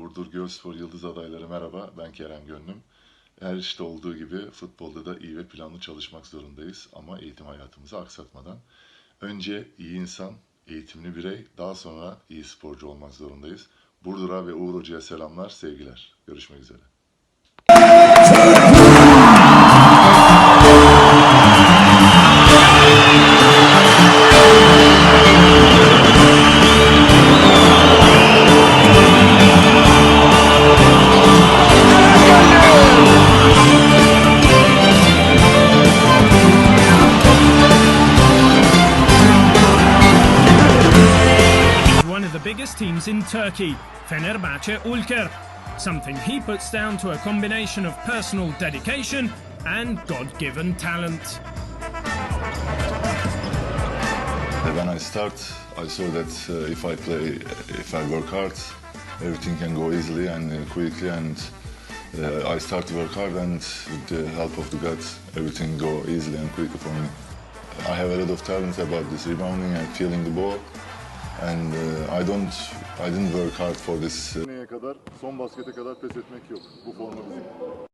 Burdur Gölspor Yıldız adayları merhaba. Ben Kerem Gönlüm. Her işte olduğu gibi futbolda da iyi ve planlı çalışmak zorundayız ama eğitim hayatımızı aksatmadan. Önce iyi insan, eğitimli birey, daha sonra iyi sporcu olmak zorundayız. Burdur'a ve Uğur Hoca'ya selamlar, sevgiler. Görüşmek üzere. Biggest teams in Turkey, Fenerbahce Ulker. Something he puts down to a combination of personal dedication and God given talent. When I start, I saw that uh, if I play, if I work hard, everything can go easily and uh, quickly. And uh, I start to work hard, and with the help of the God, everything go easily and quickly for me. I have a lot of talent about this rebounding and feeling the ball, and uh, I don't, I didn't work hard for this. uh, kadar, son baskete kadar pes etmek yok. Bu forma bizim.